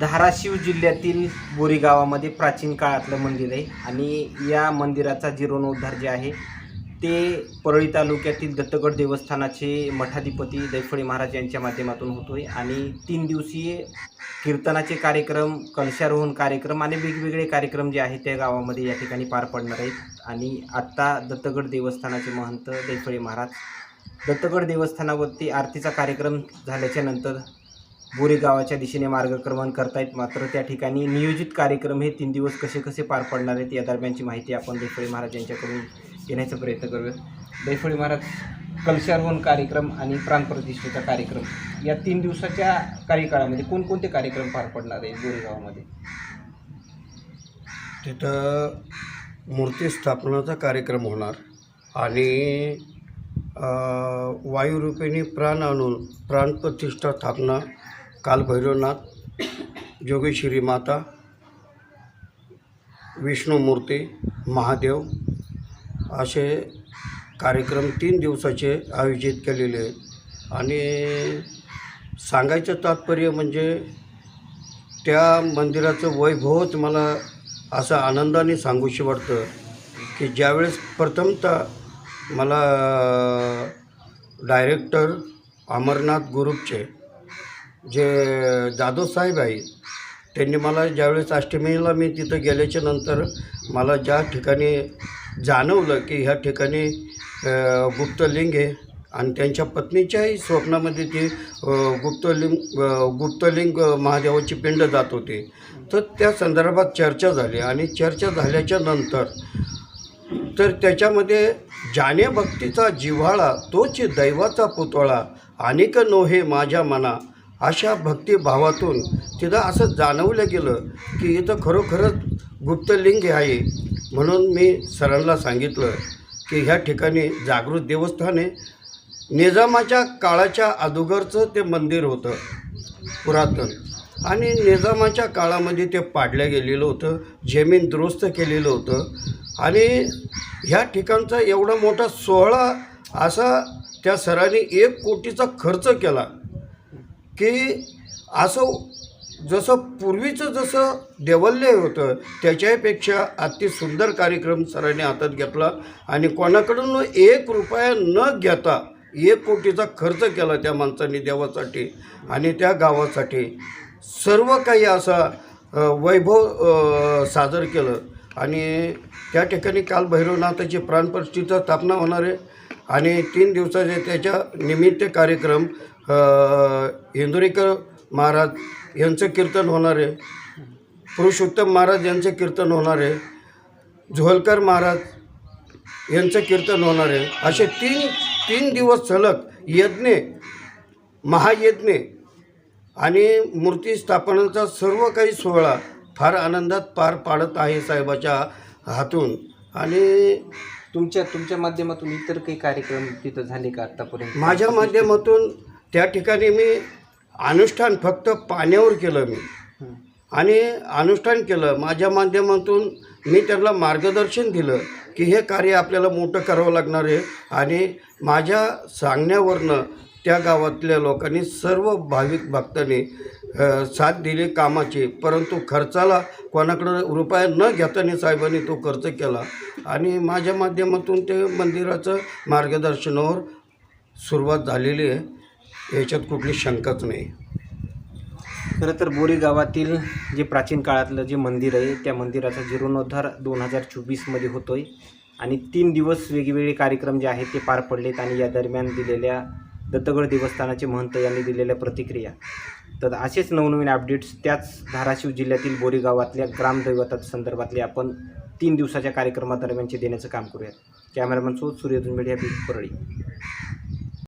धाराशिव जिल्ह्यातील बोरी गावामध्ये प्राचीन काळातलं मंदिर आहे आणि या मंदिराचा जीर्णोद्धार जे आहे ते परळी तालुक्यातील दत्तगड देवस्थानाचे मठाधिपती दैफळे महाराज यांच्या माध्यमातून होतो आहे आणि तीन दिवसीय कीर्तनाचे कार्यक्रम कलशारोहण कार्यक्रम आणि वेगवेगळे कार्यक्रम जे आहेत त्या गावामध्ये या ठिकाणी पार पडणार आहेत. आणि आत्ता दत्तगड देवस्थानाचे महंत दैफळे महाराज दत्तगड देवस्थानावरती आरतीचा कार्यक्रम झाल्याच्यानंतर बोरी गावाच्या दिशेने मार्गक्रमण करतायत. मात्र त्या ठिकाणी नियोजित कार्यक्रम हे तीन दिवस कसे कसे पार पडणार आहेत या दरम्यानची माहिती आपण दैफळे महाराज यांच्याकडून घेण्याचा प्रयत्न करूया. दैफळे महाराज कलशारोहण कार्यक्रम आणि प्राणप्रतिष्ठेचा कार्यक्रम या तीन दिवसाच्या कार्यकाळामध्ये कोणकोणते कार्यक्रम पार पडणार आहेत बोरेगावामध्ये? तिथं मूर्ती स्थापनाचा कार्यक्रम होणार आणि वायुरूपिणी प्राण आणून प्राणप्रतिष्ठा स्थापना कालभैरवनाथ जोगेश्वरी माता विष्णुमूर्ती महादेव असे कार्यक्रम तीन दिवसाचे आयोजित केलेले आहेत. आणि सांगायचं तात्पर्य म्हणजे त्या मंदिराचं वैभवच मला असं आनंदाने सांगूशी वाटतं की ज्यावेळेस प्रथमतः मला डायरेक्टर अमरनाथ ग्रुपचे जे जाधव साहेब आहेत त्यांनी मला ज्यावेळेस अष्टमीला मी तिथं गेल्याच्यानंतर मला ज्या ठिकाणी जाणवलं की ह्या ठिकाणी गुप्तलिंग आहे आणि त्यांच्या पत्नीच्याही स्वप्नामध्ये ती गुप्तलिंग गुप्तलिंग महादेवाची पिंड जात होती. तर त्या संदर्भात चर्चा झाली आणि चर्चा झाल्याच्यानंतर तर त्याच्यामध्ये जाणे भक्तीचा जिव्हाळा तोच दैवाचा पुतळा अनेक नोहे माझ्या मना अशा भक्तिभावातून तिथं असं जाणवलं गेलं की इथं खरोखरच गुप्तलिंग आहे. म्हणून मी सरांना सांगितलं की ह्या ठिकाणी जागृत देवस्थाने निजामाच्या काळाच्या अदुगरचं ते मंदिर होतं पुरातन. आणि निजामाच्या काळामध्ये ते पाडलं गेलेलं होतं जमीन दुरुस्त केलेलं होतं. आणि ह्या ठिकाणचा एवढा मोठा सोहळा असा त्या सरांनी एक कोटीचा खर्च केला की असं जसं पूर्वीचं जसं देवल्य होतं त्याच्यापेक्षा अति सुंदर कार्यक्रम सरांनी हातात घेतला आणि कोणाकडून एक रुपया न घेता एक कोटीचा खर्च केला त्या माणसांनी देवासाठी आणि त्या गावासाठी. सर्व काही असा वैभव सादर केलं. आणि त्या ठिकाणी काल भैरवनाथाची प्राणप्रतिष्ठा स्थापना होणार आहे. आणि तीन दिवसाचे त्याच्या निमित्त कार्यक्रम इंदुरीकर महाराज यांचं कीर्तन होणार आहे. पुरुषोत्तम महाराज यांचं कीर्तन होणार आहे. झोलकर महाराज यांचं कीर्तन होणार आहे. असे तीन तीन दिवस सलग यज्ञे महायज्ञे आणि मूर्ती स्थापनेचा सर्व काही सोहळा फार आनंदात पार पाडत आहे साहेबाच्या हातून. आणि तुमच्या तुमच्या माध्यमातून इतर काही कार्यक्रम तिथं झाले का आत्तापर्यंत माझ्या माध्यमातून त्या ठिकाणी मी अनुष्ठान फक्त पाण्यावर केलं मी. आणि अनुष्ठान केलं. माझ्या माध्यमातून मी त्यांना मार्गदर्शन दिलं की हे कार्य आपल्याला मोठं करावं लागणार आहे. आणि माझ्या सांगण्यावरनं त्या गावातल्या लोकांनी सर्व भाविक भक्तांनी साथ दिली कामाची. परंतु खर्चाला कोणाकडं रुपया न घेताना साहेबांनी तो खर्च केला. आणि माझ्या माध्यमातून ते मंदिराचं मार्गदर्शनावर सुरुवात झालेली आहे. याच्यात कुठली शंकाच नाही. खरं तर बोरी गावातील जे प्राचीन काळातलं जे मंदिर आहे त्या मंदिराचा जीर्णोद्धार दोन हजार चोवीसमध्ये होतो आहे आणि तीन दिवस वेगवेगळे कार्यक्रम जे आहेत ते पार पडलेत आणि या दरम्यान दिलेल्या दत्तगड देवस्थानाचे महंत यांनी दिलेल्या प्रतिक्रिया. तर असेच नवनवीन अपडेट्स त्याच धाराशिव जिल्ह्यातील बोरीगावातल्या ग्रामदैवता संदर्भातले आपण तीन दिवसाच्या कार्यक्रमादरम्यानचे देण्याचं काम करूयात. कॅमेरामॅन सोबत सूर्यधन मीडिया बीड परळी.